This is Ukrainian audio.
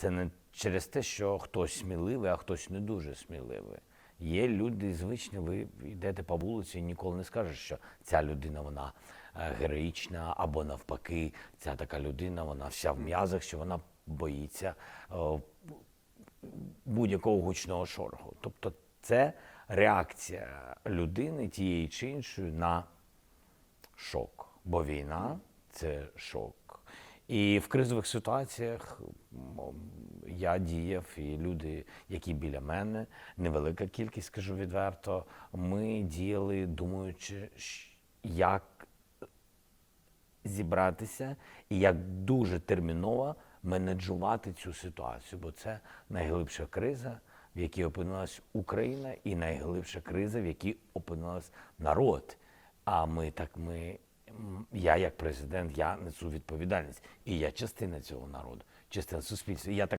Це не через те, що хтось сміливий, а хтось не дуже сміливий. Є люди звичні, ви йдете по вулиці і ніколи не скажеш, що ця людина вона е, героїчна, або навпаки, ця така людина, вона вся в м'язах, що вона боїться е, будь-якого гучного шороху. Тобто це реакція людини тієї чи іншої на шок. Бо війна це шок. І в кризових ситуаціях я діяв, і люди, які біля мене, невелика кількість, скажу відверто, ми діяли, думаючи, як зібратися і як дуже терміново менеджувати цю ситуацію, бо це найглибша криза, в якій опинилась Україна, і найглибша криза, в якій опинилась народ. А ми так ми. Я як президент, я несу відповідальність, і я частина цього народу, частина суспільства. Я так